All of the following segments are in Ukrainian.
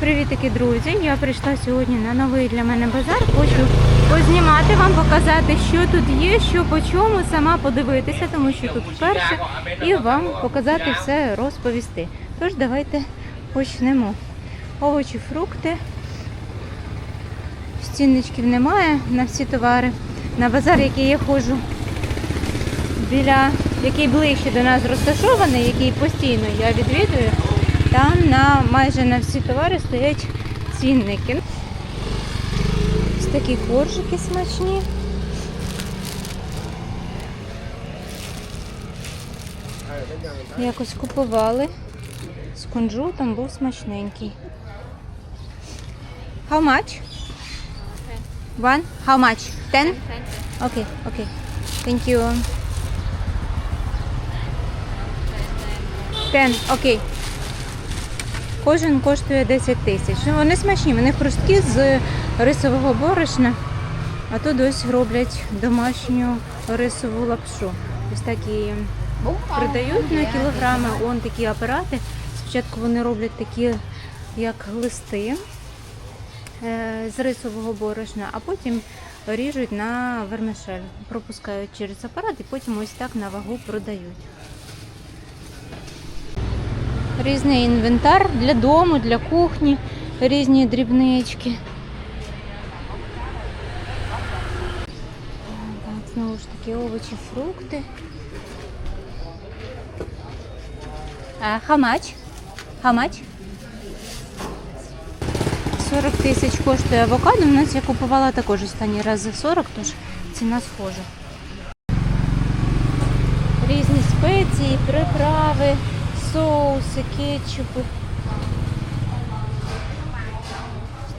Привітики, друзі! Я прийшла сьогодні на новий для мене базар. Хочу познімати вам, показати, що тут є, що по чому, сама подивитися, тому що тут вперше, і вам показати все, розповісти. Тож давайте почнемо. Овочі, фрукти. Стінничків немає на всі товари. На базар, який я ходжу, біля який ближче до нас розташований, який постійно я відвідую, там на майже на всі товари стоять цінники. Ось такі коржики смачні. Якось купували. З кунжутом був смачненький. How much? One? How much? Ten? Okay, okay. Thank you. Ten, окей. Кожен коштує 10 тисяч. Ну, вони смачні, вони хрусткі з рисового борошна. А тут ось роблять домашню рисову лапшу. Ось такі продають на кілограми. Он такі апарати. Спочатку вони роблять такі, як листи е, з рисового борошна, а потім ріжуть на вермишель. Пропускають через апарат і потім ось так на вагу продають. Різний інвентар для дому, для кухні, різні дрібнички. Так, знову ж таки овочі, фрукти. А, much? How much? 40 тисяч коштує авокадо. У нас я купувала також останній раз за 40, тож ціна схожа. Різні спеції, приправи, соуси, кетчупи.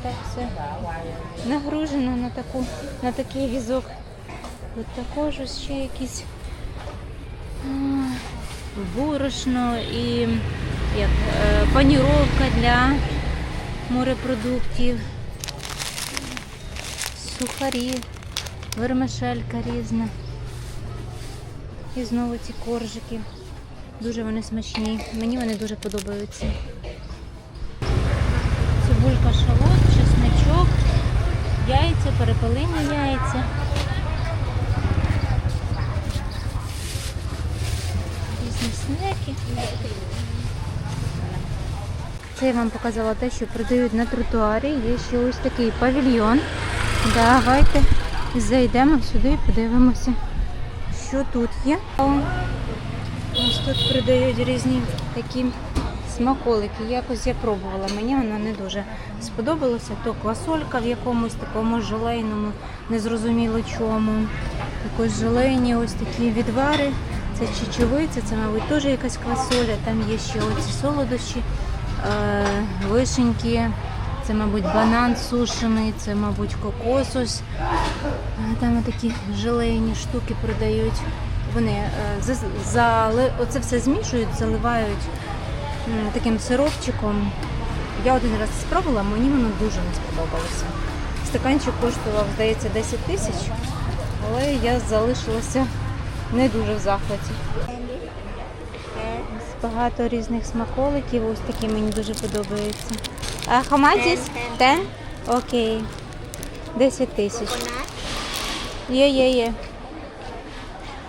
Так все нагружено на таку, на такий візок. Тут також ще якісь борошно і як, е, паніровка для морепродуктів, сухарі, вермишелька різна. І знову ці коржики. Дуже вони смачні. Мені вони дуже подобаються. Цибулька шалот, чесничок, яйця, перепелині яйця. Різні снеки. Це я вам показала те, що продають на тротуарі. Є ще ось такий павільйон. Давайте зайдемо сюди і подивимося, що тут є. Ось тут продають різні такі смаколики. Якось я пробувала, мені воно не дуже сподобалося. То квасолька в якомусь такому желейному, незрозуміло чому. Також желейні ось такі відвари. Це чечевиця, це, мабуть, теж якась квасоля. Там є ще оці солодощі, е, вишеньки. Це, мабуть, банан сушений, це, мабуть, кокос. Е, Там такі желейні штуки продають. Вони е, зали... оце все змішують, заливають таким сиропчиком. Я один раз спробувала, мені воно дуже не сподобалося. Стаканчик коштував, здається, 10 тисяч, але я залишилася не дуже в захваті. Багато різних смаколиків, ось такі мені дуже подобаються. А хаматіс? Ten? Окей. 10 тисяч. Є, є, є.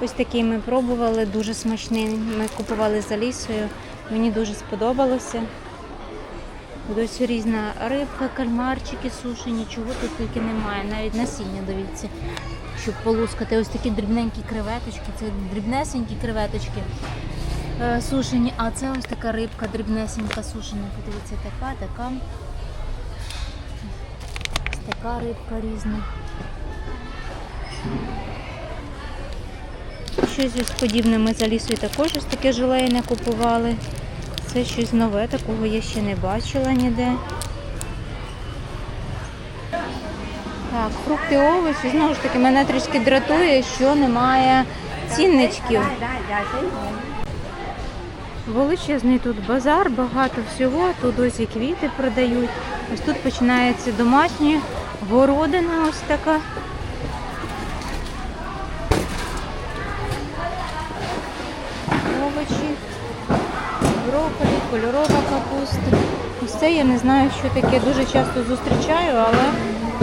Ось такий ми пробували, дуже смачний. Ми купували за лісою. Мені дуже сподобалося. Ось різна рибка, кальмарчики сушені, чого тут тільки немає. Навіть насіння, дивіться, щоб полускати. Ось такі дрібненькі креветочки, це дрібнесенькі креветочки е, сушені, а це ось така рибка дрібнесенька сушена. Подивіться, така, така. Ось така рибка різна. Щось ось подібне ми за лісою також ось таке желейне купували. Це щось нове, такого я ще не бачила ніде. Так, фрукти, овочі. Знову ж таки, мене трішки дратує, що немає цінничків. Величезний тут базар, багато всього. Тут ось і квіти продають. Ось тут починається домашня городина ось така. Овочі, брокколі, кольорова капуста. ось це я не знаю, що таке. Дуже часто зустрічаю, але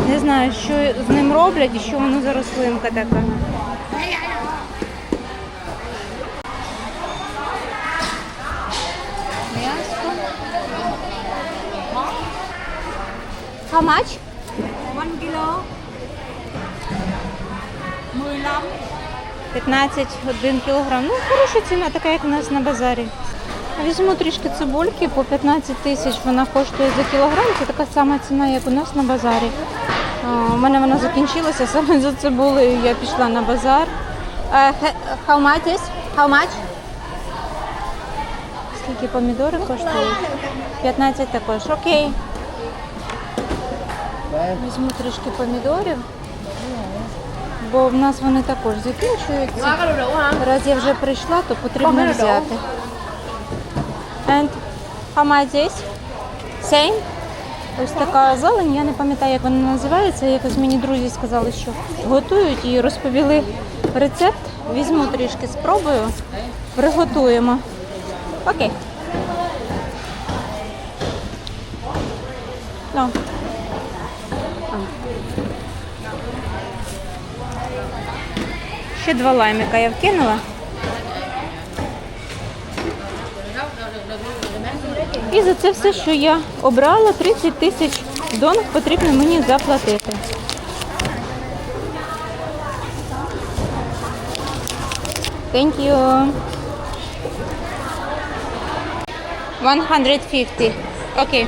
не знаю, що з ним роблять і що воно за рослинка така. М'яско. How much? 1 kilo 15 15 1 кілограм. Ну, хороша ціна, така як у нас на базарі. Візьму трішки цибульки по 15 тисяч. Вона коштує за кілограм. Це така сама ціна, як у нас на базарі. У мене вона закінчилася саме за цибулею. Я пішла на базар. Е, How much is? How much? Скільки помідори коштують? 15 також. Окей. Візьму трішки помідорів. Бо в нас вони також закінчуються. Раз я вже прийшла, то потрібно взяти. And how much this? Same? Ось така зелень, я не пам'ятаю, як вона називається. Якось мені друзі сказали, що готують і розповіли рецепт. Візьму трішки, спробую, приготуємо. Окей. Ну. Ще два лаймика я вкинула. І за це все, що я обрала, 30 тисяч донг потрібно мені заплатити. Thank you. 150. Окей.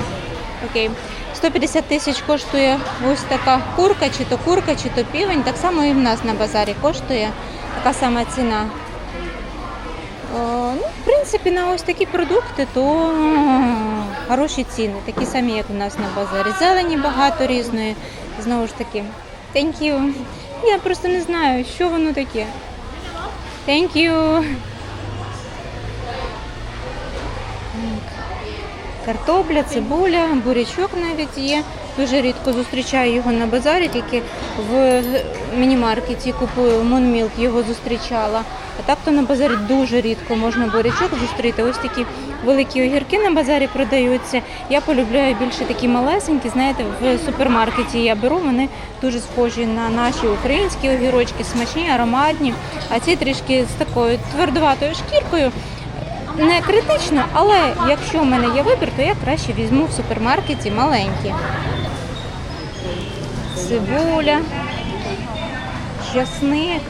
Окей. 150 тисяч коштує ось така курка, чи то курка, чи то півень. Так само і в нас на базарі коштує така сама ціна. О, ну, в принципі, на ось такі продукти, то хороші ціни, такі самі, як у нас на базарі. Зелені багато різної. Знову ж таки, thank you. Я просто не знаю, що воно таке. Thank you. Картопля, цибуля, бурячок навіть є. Дуже рідко зустрічаю його на базарі, тільки в міні-маркеті купую Монмілк, його зустрічала. А так то на базарі дуже рідко можна бурячок зустріти. Ось такі великі огірки на базарі продаються. Я полюбляю більше такі малесенькі. Знаєте, в супермаркеті я беру, вони дуже схожі на наші українські огірочки, смачні, ароматні. А ці трішки з такою твердуватою шкіркою. Не критично, але якщо в мене є вибір, то я краще візьму в супермаркеті маленькі. Цибуля, часник,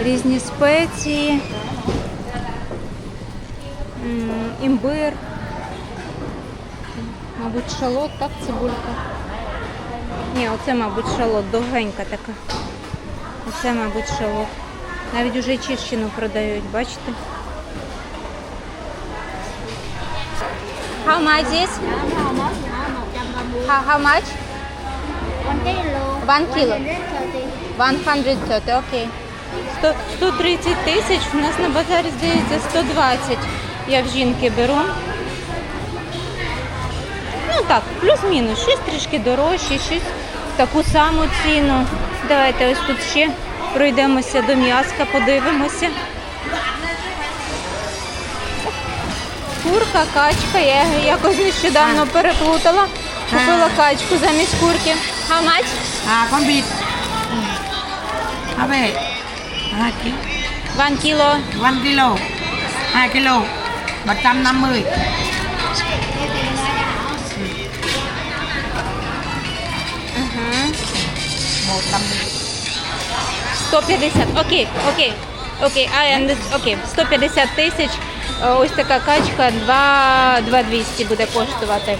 різні спеції, імбир, мабуть, шалот, так, цибулька. Ні, оце, мабуть, шалот, довгенька така. Оце, мабуть, шалот. Навіть уже чищену продають, бачите? How much is? How, how much? 1 kilo One kilo. 130 130, окей. 100, 130 тисяч, у нас на базарі, здається, 120. Я в жінки беру. Ну так, плюс-мінус. Щось трішки дорожче, щось в таку саму ціну. Давайте ось тут ще пройдемося до м'яска, подивимося. Курка, качка. Я якось нещодавно переплутала. Купила качку замість курки. How much? À về 2 kg One kilo. 1 kg 2 kg 150 Ага. 150 150. Окей, окей. Окей, I understand. Окей, 150 тисяч. Е, Ось така качка 2, 2200 буде коштувати.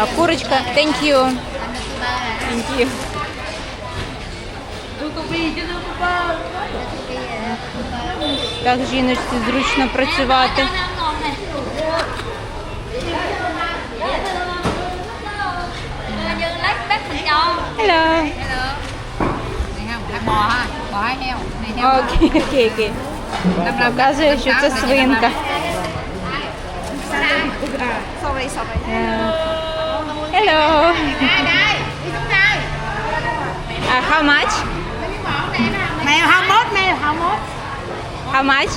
А курочка, thank you. Thank you. Так жіночці зручно працювати. Hello. Окей, окей, окей. Показує, що це свинка. Sorry sorry Е, Hello. А how much? Mèo 21 mèo 21 How much?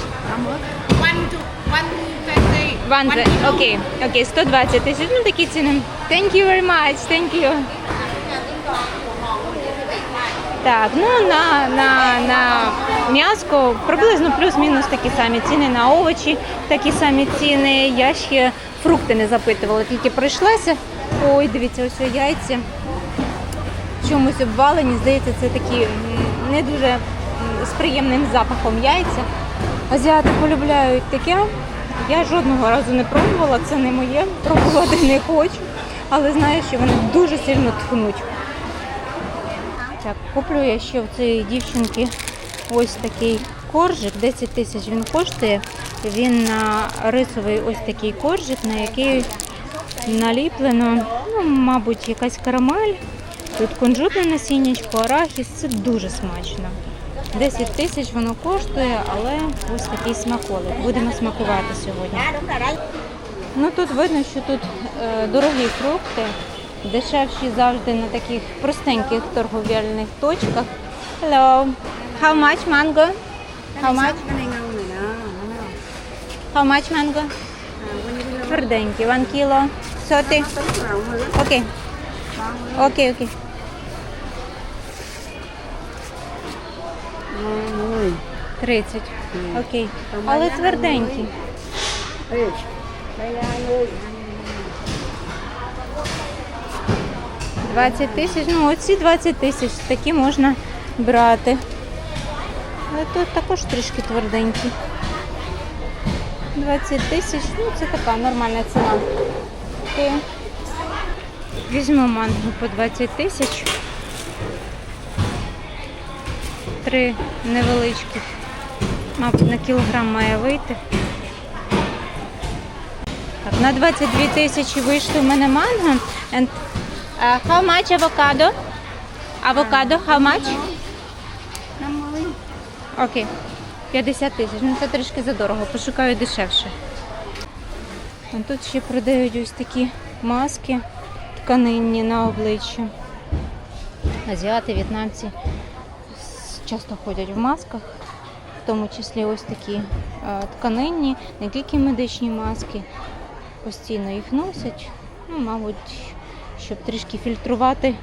1 to 120 One, окей, окей, 120 тисяч, ну такі ціни. Thank you very much, thank you. Так, ну на, на, на м'яско приблизно плюс-мінус такі самі ціни, на овочі такі самі ціни. Я ще фрукти не запитувала, тільки прийшлася. Ой, дивіться, ось яйця. Чомусь обвалені, здається, це такі не дуже з приємним запахом яйця. Азіати полюбляють таке. Я жодного разу не пробувала, це не моє, пробувати не хочу, але знаю, що вони дуже сильно тхнуть. Так, куплю я ще в цієї дівчинки ось такий коржик. 10 тисяч він коштує. Він на рисовий ось такий коржик, на який наліплено, ну, мабуть, якась карамель. Тут кунжутне насіннячко, арахіс. Це дуже смачно. 10 тисяч воно коштує, але ось такий смаколик. Будемо смакувати сьогодні. Ну тут видно, що тут е, дорогі фрукти, дешевші завжди на таких простеньких торговельних точках. Hello. How much mango? How much? How much mango? Тверденькі. One kilo. Соти. Окей. Окей, окей. Тридцять. Окей. Але тверденькі. 20 тисяч, ну оці 20 тисяч, такі можна брати. Але тут також трішки тверденькі. 20 тисяч, ну це така нормальна ціна. Окей. Візьму манго по 20 тисяч. Три невеличкі. Мабуть, на кілограм має вийти. На 22 тисячі вийшло в мене манго. Uh, how much avocado? Avocado, how much? Окей. 50 тисяч. Ну це трішки задорого. Пошукаю дешевше. А тут ще продають ось такі маски тканинні на обличчя. Азіати, в'єтнамці часто ходять в масках, в тому числі ось такі е, тканинні, не тільки медичні маски. Постійно їх носять. Ну, мабуть, щоб трішки фільтрувати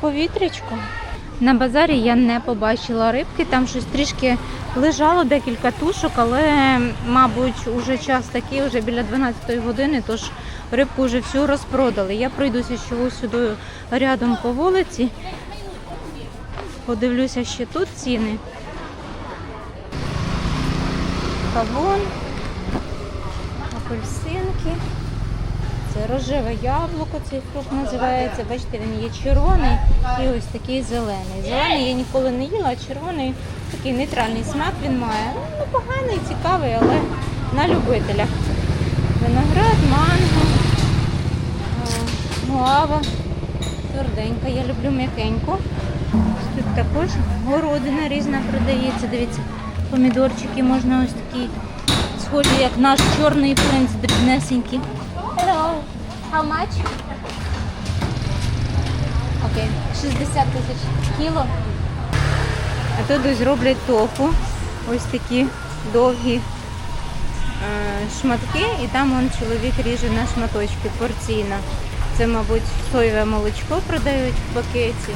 повітрячко. На базарі я не побачила рибки, там щось трішки лежало декілька тушок, але, мабуть, уже час такий, вже біля 12 години, тож рибку вже всю розпродали. Я пройдуся ще сюди рядом по вулиці. Подивлюся ще тут ціни. Кавун, апельсинки. Рожеве яблуко, цей фрукт називається. Бачите, він є червоний і ось такий зелений. Зелений я ніколи не їла, а червоний такий нейтральний смак він має. Ну, поганий, цікавий, але на любителя. Виноград, манго, а, гуава. Тверденька, я люблю м'якеньку. Тут також городина різна продається. Дивіться, помідорчики можна ось такі схожі, як наш чорний принц дрібнесенький. How much? Окей, 60 тисяч кіло. А тут ось роблять тофу. Ось такі довгі е, шматки, і там он чоловік ріже на шматочки порційно. Це, мабуть, соєве молочко продають в пакеті.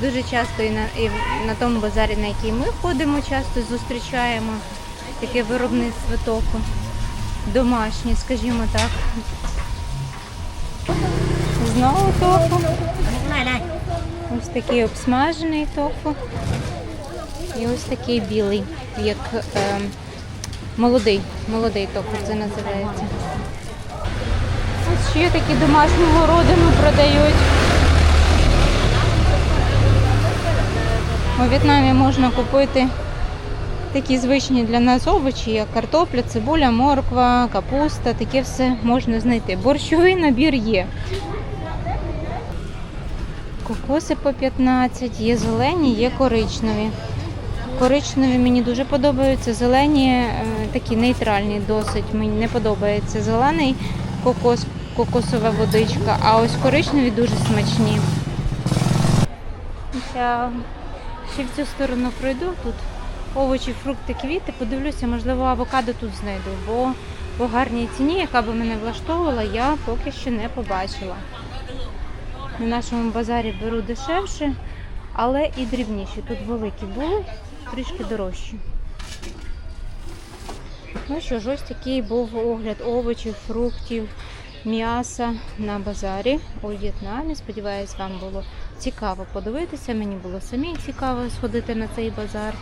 Дуже часто і на, і на тому базарі, на який ми ходимо, часто зустрічаємо таке виробництво тофу. Домашнє, скажімо так. Знову тофу. Ось такий обсмажений тофу. І ось такий білий, як е, молодий, молодий тофу це називається. Ось ще такі домашню городину продають. У В'єтнамі можна купити такі звичні для нас овочі, як картопля, цибуля, морква, капуста, таке все можна знайти. Борщовий набір є. Кокоси по 15, є зелені, є коричневі. Коричневі мені дуже подобаються, зелені е, такі нейтральні досить. Мені не подобається зелений кокос, кокосова водичка, а ось коричневі дуже смачні. Я ще в цю сторону пройду тут овочі, фрукти, квіти. Подивлюся, можливо, авокадо тут знайду, бо по гарній ціні, яка би мене влаштовувала, я поки що не побачила. На нашому базарі беру дешевше, але і дрібніші. Тут великі були, трішки дорожчі. Ну що ж, ось такий був огляд овочів, фруктів, м'яса на базарі у В'єтнамі. Сподіваюсь, вам було цікаво подивитися. Мені було самі цікаво сходити на цей базар.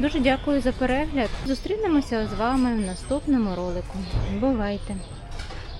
Дуже дякую за перегляд. Зустрінемося з вами в наступному ролику. Бувайте!